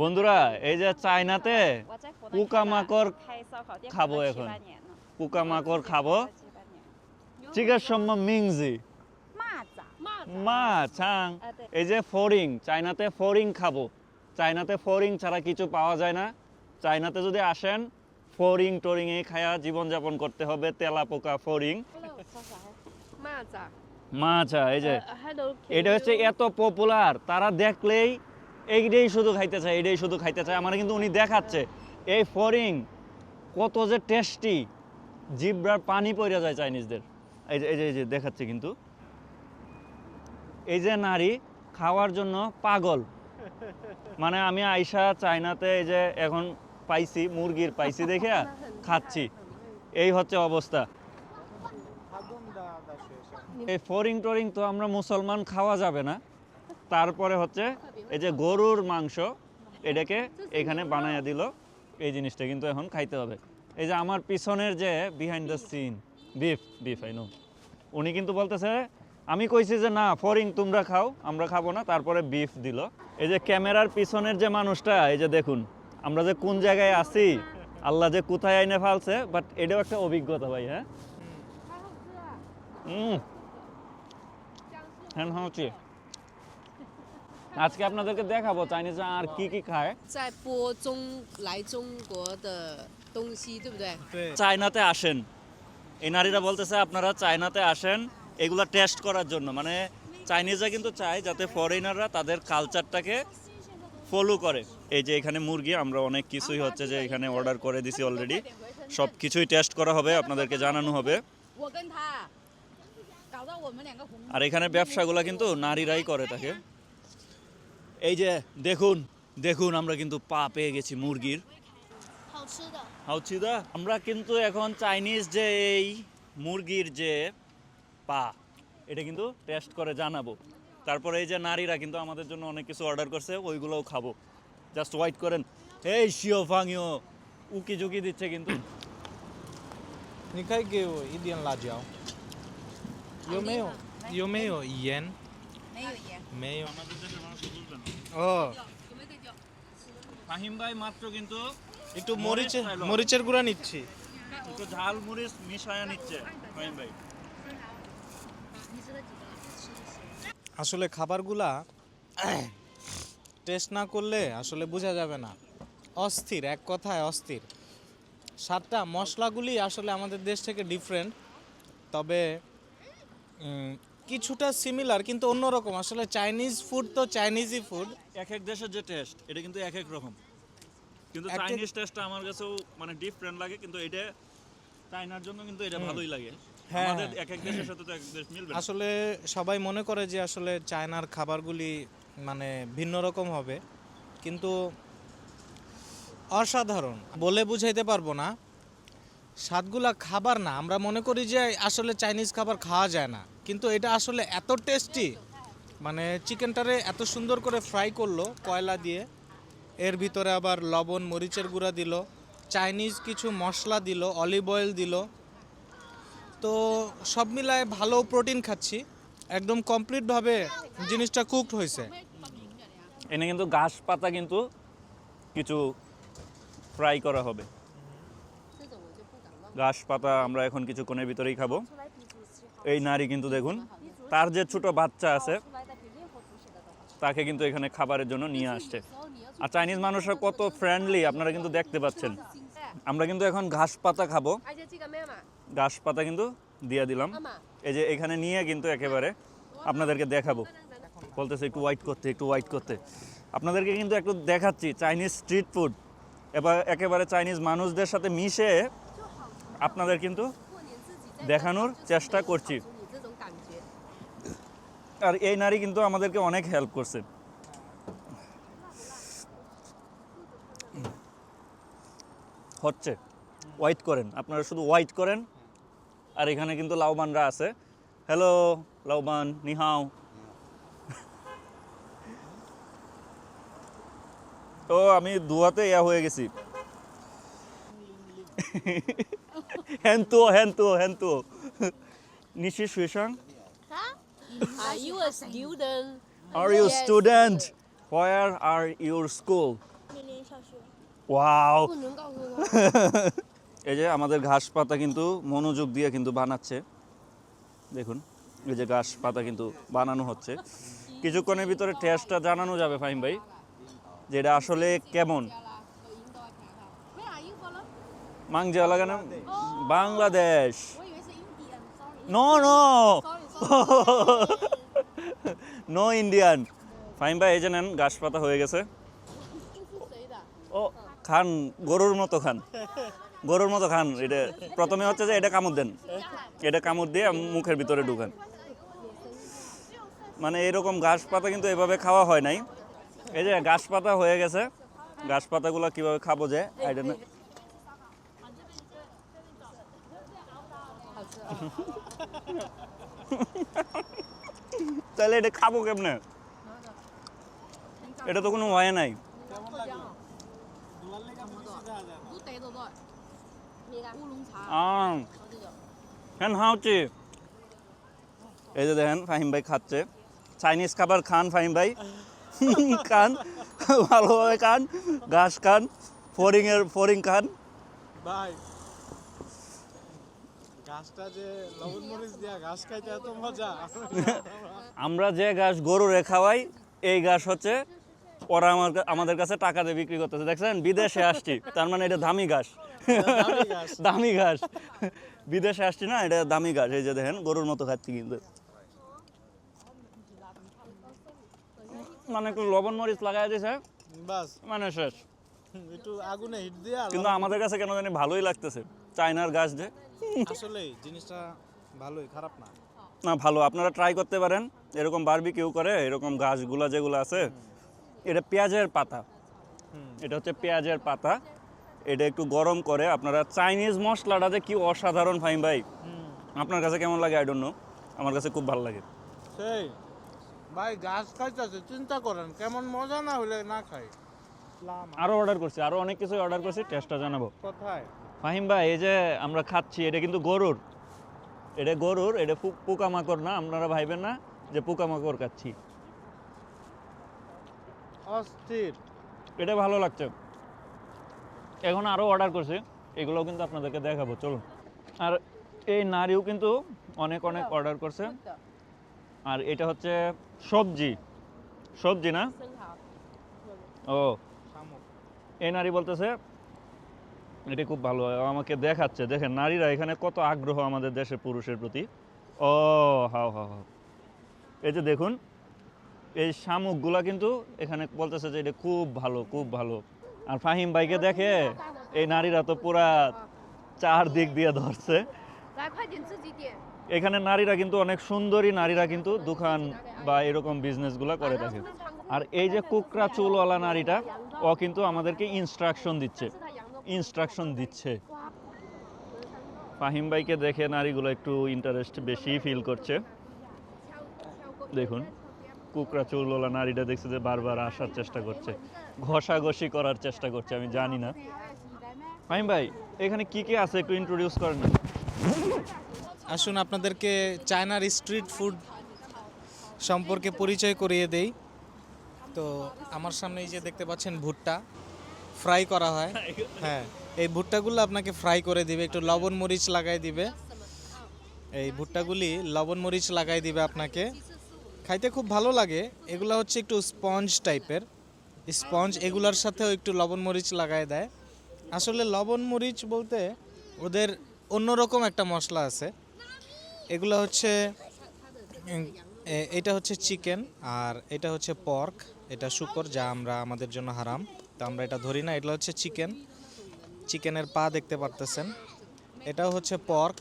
বন্ধুরা এই যে চায়নাতে পোকামাকড় খাব এখন। পোকামাকড় খাব। চিকের সম্ভব মিংজি। মা চাং হ্যাঁ। এই যে ফরিং চাইনাতে ফরিং খাব। চাইনাতে ফরিং ছাড়া কিছু পাওয়া যায় না। চায়নাতে যদি আসেন ফরিং টোরিং এ খায়া জীবনযাপন করতে হবে তেলা পোকা ফরিং মা আচ্ছা এই যে। এটা হচ্ছে এত পপুলার তারা দেখলেই এইটাই শুধু খাইতে চায় এটাই শুধু খাইতে চায়। আমার কিন্তু উনি দেখাচ্ছে এই ফরিং কত যে টেস্টি জিব্রার পানি পড়ে যায় চাইনিজদের। এই যে এই যে এই যে দেখাচ্ছে কিন্তু। এই যে নারী খাওয়ার জন্য পাগল। মানে আমি আইসা চায়নাতে এই যে এখন পাইছি মুরগির পাইছি দেখে খাচ্ছি। এই হচ্ছে অবস্থা। এই ফরিং টরিং তো আমরা মুসলমান খাওয়া যাবে না। তারপরে হচ্ছে এই যে গরুর মাংস এটাকে এখানে বানাইয়া দিল। এই জিনিসটা কিন্তু এখন খাইতে হবে। এই যে আমার পিছনের যে behind the scene beef beef I know উনি কিন্তু বলতেছে আমি কইছি যে না ফরিং তোমরা খাও আমরা খাব না। তারপরে বিফ দিল। এই যে ক্যামেরার পিছনের যে মানুষটা এই যে দেখুন আমরা যে কোন জায়গায় আছি আল্লাহ যে কোথায় আইনে ফালছে বাট এটাও একটা অভিজ্ঞতা ভাই হ্যাঁ? হুম। ফ্যান হচ্ছে আজকে আপনাদেরকে দেখাবো চাইনিজ আর কি কি খায় চায়নাতে আসেন এই নারীরা বলতেছে আপনারা চাইনাতে আসেন এগুলা টেস্ট করার জন্য মানে চাইনিজরা কিন্তু চায় যাতে ফরেনাররা তাদের কালচারটাকে ফলো করে এই যে এখানে মুরগি আমরা অনেক কিছুই হচ্ছে যে এখানে অর্ডার করে দিছি অলরেডি সব কিছুই টেস্ট করা হবে আপনাদেরকে জানানো হবে আর এখানে ব্যবসাগুলো কিন্তু নারীরাই করে থাকে এই যে দেখুন দেখুন আমরা কিন্তু পা পেয়ে গেছি মুরগির। হাউচিদা, আমরা কিন্তু এখন চাইনিজ যে এই মুরগির যে পা, এটা কিন্তু টেস্ট করে জানাব। তারপরে এই যে নারীরা কিন্তু আমাদের জন্য অনেক কিছু অর্ডার করছে, ওইগুলোও খাব। জাস্ট ওয়াইট করেন। এই শিও ফাঙিও উকি ঝুঁকি দিচ্ছে কিন্তু। নিখাই কেউ ইদিয়ান লাজিয়াও। 有没有？有没有盐？没有盐。没有。 আমাদের দেশের মানুষ বুঝবে না ও ফাহিম ভাই মাত্র কিন্তু একটু মরিচের খাইলো। মরিচের গুঁড়া নিচ্ছি একটু ঝাল মরিচ মিশায়া নিচ্ছে ফাহিম ভাই আসলে খাবারগুলা টেস্ট না করলে আসলে বোঝা যাবে না অস্থির এক কথায় অস্থির সাতটা মশলাগুলি আসলে আমাদের দেশ থেকে ডিফারেন্ট তবে উম, কিছুটা সিমিলার কিন্তু অন্যরকম। আসলে চাইনিজ ফুড তো চাইনিজই ফুড এক এক দেশের যে টেস্ট এটা কিন্তু এক এক রকম। কিন্তু চাইনিজ টেস্টটা আমার কাছেও মানে ডিফারেন্ট লাগে কিন্তু এটা চাইনার জন্য কিন্তু এটা ভালোই লাগে। হ্যাঁ, আমাদের। এক এক দেশের সাথে তো এক দেশ মিলবে আসলে সবাই মনে করে যে আসলে চায়নার খাবারগুলি মানে ভিন্ন রকম হবে। কিন্তু অসাধারণ। বলে বুঝাইতে পারব না। স্বাদগুলা খাবার না। আমরা মনে করি যে আসলে চাইনিজ খাবার খাওয়া যায় না। কিন্তু এটা আসলে এত টেস্টি মানে চিকেনটারে এত সুন্দর করে ফ্রাই করল কয়লা দিয়ে। এর ভিতরে আবার লবণ, মরিচের গুঁড়া দিল। চাইনিজ কিছু মশলা দিল অলিভ অয়েল দিল। তো সব মিলায় ভালো প্রোটিন খাচ্ছি। একদম কমপ্লিটভাবে জিনিসটা কুকড হয়েছে। এনে কিন্তু ঘাস পাতা কিন্তু কিছু ফ্রাই করা হবে। ঘাস পাতা আমরা এখন কিছুক্ষণের ভিতরেই খাব। এই নারী কিন্তু দেখুন তার যে ছোট বাচ্চা আছে তাকে কিন্তু এখানে খাবারের জন্য নিয়ে আসছে। আর চাইনিজ মানুষরা কত ফ্রেন্ডলি আপনারা কিন্তু দেখতে পাচ্ছেন। আমরা কিন্তু এখন ঘাস পাতা খাব ঘাস পাতা কিন্তু দিয়ে দিলাম। এই যে এখানে নিয়ে কিন্তু একেবারে আপনাদেরকে দেখাবো। বলতেছে একটু হোয়াইট করতে একটু হোয়াইট করতে। আপনাদেরকে কিন্তু একটু দেখাচ্ছি চাইনিজ স্ট্রিট ফুড এবার একেবারে চাইনিজ মানুষদের সাথে মিশে আপনাদের কিন্তু দেখানোর চেষ্টা করছি। আর এই নারী কিন্তু আমাদেরকে অনেক হেল্প করছে। হচ্ছে ওয়াইট করেন। আপনারা শুধু ওয়াইট করেন। আর এখানে কিন্তু লাউবানরা আছে। হ্যালো লাউবান নিহাও। তো আমি দুয়াতে ইয়া হয়ে গেছি। হ্যান্তো হ্যান্তো হ্যান্তো নিশি সুইসাং Are you a student? Are you Yes. student? Where are your school? 面临小学。 Wow! 不能告诉他。 এই যে আমাদের ঘাস পাতা কিন্তু মনোযোগ দিয়ে কিন্তু বানাচ্ছে দেখুন এই যে ঘাস পাতা কিন্তু বানানো হচ্ছে কিছুক্ষণের ভিতরে টেস্টটা জানানো যাবে ফাহিম ভাই যে এটা আসলে কেমন 没啊，英国了。 Mangialaganam. Bangladesh. No, no. No Indian fine ভাই এই যে নেন গাছ পাতা হয়ে গেছে। ও খান গরুর মতো খান। গরুর মতো খান এটা প্রথমে হচ্ছে যে এটা কামড় দেন। এটা কামড় দিয়ে মুখের ভিতরে ঢুকান। মানে এরকম গাছ পাতা কিন্তু এভাবে খাওয়া হয় নাই। এই যে গাছ পাতা হয়ে গেছে। গাছ পাতাগুলো কীভাবে খাব যে? আইডেন্ট তাহলে এটা খাব কেমনে? এটা তো কোনো ভয় নাই। হ্যাঁ হাউচি এই যে দেখেন, ফাহিম ভাই খাচ্ছে। চাইনিজ খাবার খান, ফাহিম ভাই। খান, ভালোভাবে খান, ঘাস খান ফরিংয়ের ফরিং খান। ভাই আমরা যে ঘাস গরুরে খাওয়াই এই ঘাস হচ্ছে ওরা আমার আমাদের কাছে টাকা দিয়ে বিক্রি করতেছে। দেখছেন? বিদেশে আসছি। তার মানে এটা দামি ঘাস। দামি ঘাস। বিদেশে আসছি না এটা দামি ঘাস। এই যে দেখেন গরুর মতো খাচ্ছি কিন্তু। মানে একটু লবণ মরিচ লাগাই দিছে। বাস। মানে শেষ। একটু আগুনে হিট দিয়া কিন্তু আমাদের কাছে কেন জানি ভালোই লাগতেছে। চায়নার গাছ যে। আসলে জিনিসটা ভালোই খারাপ না। না ভালো। আপনারা ট্রাই করতে পারেন। এরকম বারবি কেউ করে এরকম গাছগুলা যেগুলো আছে এটা পেঁয়াজের পাতা। এটা হচ্ছে পেঁয়াজের পাতা। এটা একটু গরম করে আপনারা চাইনিজ মশলাটা যে কি অসাধারণ ফাইম ভাই। আপনার কাছে কেমন লাগে? আই ডোন্ট নো আমার কাছে খুব ভালো লাগে। সেই। ভাই ঘাস খাইতেছে চিন্তা করেন কেমন মজা না হলে না খাই। আরও অর্ডার করছি আরও অনেক কিছু অর্ডার করছি টেস্টটা জানাব। কোথায়? ফাহিম ভাই এই যে আমরা খাচ্ছি এটা কিন্তু গরুর। এটা গরুর এটা পোকামাকড় না আপনারা ভাইবেন না যে পোকামাকড় খাচ্ছি। অস্থির। এটা ভালো লাগছে। এখন আরও অর্ডার করছি এগুলোও কিন্তু আপনাদেরকে দেখাবো চলুন। আর এই নারীও কিন্তু অনেক অনেক অর্ডার করছে। আর এটা হচ্ছে সবজি। সবজি না? ও। এই নারী বলতেছে এটা খুব ভালো আমাকে দেখাচ্ছে, দেখেন নারীরা এখানে কত আগ্রহ আমাদের দেশে পুরুষের প্রতি। ও, হাও হাও হাও। এই যে দেখুন, এই শামুকগুলা কিন্তু এখানে বলতেছে যে এটা খুব ভালো খুব ভালো। আর ফাহিম ভাইকে দেখে, এই নারীরা তো পুরা চার দিক দিয়ে ধরছে। এখানে নারীরা কিন্তু অনেক সুন্দরী নারীরা কিন্তু দোকান বা এরকম বিজনেসগুলো করে থাকে। আর এই যে কুকরা চুলওয়ালা নারীটা, ও কিন্তু আমাদেরকে ইনস্ট্রাকশন দিচ্ছে। ইনস্ট্রাকশন দিচ্ছে। ফাহিম ভাইকে দেখে নারীগুলো একটু ইন্টারেস্ট বেশি ফিল করছে। দেখুন কুকরা চুলওয়ালা নারীটা দেখছে যে বারবার আসার চেষ্টা করছে। ঘষাঘষি করার চেষ্টা করছে, আমি জানি না। ফাহিম ভাই, এখানে কি কি আছে একটু ইন্ট্রোডিউস করেন আসুন, আপনাদেরকে চায়নার স্ট্রিট ফুড সম্পর্কে পরিচয় করিয়ে দেই। তো, আমার সামনে এই যে দেখতে পাচ্ছেন ভুট্টা। ফ্রাই করা হয়। হ্যাঁ এই ভুট্টাগুলো আপনাকে ফ্রাই করে দিবে, একটু লবণ মরিচ লাগাই দিবে। এই ভুট্টাগুলি লবণ মরিচ লাগাই দিবে আপনাকে। খাইতে খুব ভালো লাগে। এগুলো হচ্ছে একটু স্পঞ্জ টাইপের স্পঞ্জ এগুলোর সাথেও একটু লবণ মরিচ লাগাই দেয়। আসলে লবণ মরিচ বলতে ওদের অন্যরকম একটা মশলা আছে। এগুলো হচ্ছে এটা হচ্ছে চিকেন আর এটা হচ্ছে পর্ক এটা শুকর, যা আমরা আমাদের জন্য হারাম। তো আমরা এটা ধরি না এটা হচ্ছে চিকেন। চিকেনের পা দেখতে পারতেছেন। এটা হচ্ছে পর্ক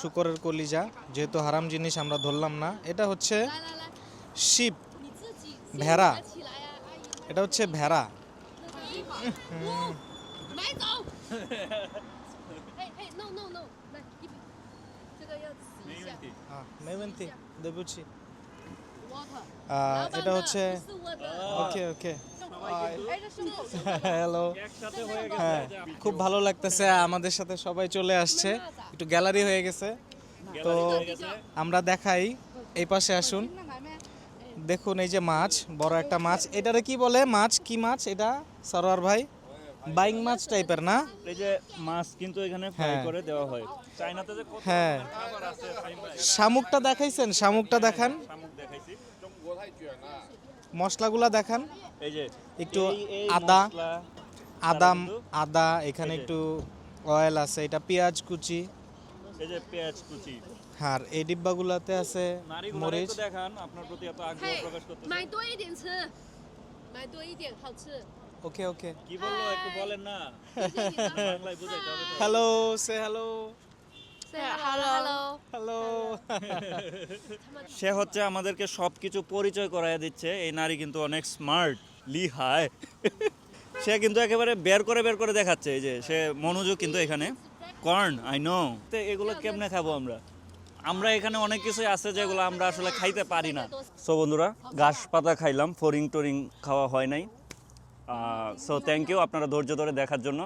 শুকরের কলিজা যেহেতু হারাম জিনিস আমরা ধরলাম না। এটা হচ্ছে শিপ ভেড়া। এটা হচ্ছে ভেড়া। হ্যাঁ মেবন্তি এটা হচ্ছে ওকে ওকে হ্যালো হ্যাঁ খুব ভালো লাগতেছে, আমাদের সাথে সবাই চলে আসছে। একটু গ্যালারি হয়ে গেছে। তো আমরা দেখাই, এই পাশে আসুন। দেখুন, এই যে মাছ, বড় একটা মাছ। এটারে কি বলে? মাছ? কি মাছ এটা? সরোয়ার ভাই? বাইং মাছ টাইপের না? এই যে মাছ কিন্তু এখানে ফ্রাই হ্যাঁ। করে দেওয়া হয়। চাইনাতে যে কত হ্যাঁ। খাবার আছে শামুকটা দেখাইছেন? শামুকটা দেখান। শামুক দেখাইছি। মশলাগুলা দেখান। এই যে একটু আদা কিন্তু আদা এখানে একটু অয়েল আছে এটা পেঁয়াজ কুচি। এই যে পেঁয়াজ কুচি। আর এই ডিব্বাগুলাতে আছে মরিচ। দেখান আপনার প্রতি এত আগ্রহ 嘿 প্রকাশ ওকে ওকে কি বলল? একটু বলেন না। হ্যালো সে হ্যালো হ্যালো সে হচ্ছে আমাদেরকে সবকিছু পরিচয় করাই দিচ্ছে। এই নারী কিন্তু অনেক স্মার্ট লি হাই সে কিন্তু একেবারে বের করে বের করে দেখাচ্ছে। এই যে সে মনোযোগ কিন্তু এখানে। কর্ন আই নো তো এগুলো কেমনে খাব আমরা? আমরা এখানে অনেক কিছুই আছে যেগুলো আমরা আসলে খাইতে পারি না। সো বন্ধুরা ঘাস পাতা খাইলাম। ফরিং টরিং খাওয়া হয় নাই। সো থ্যাংক ইউ আপনারা ধৈর্য ধরে দেখার জন্য।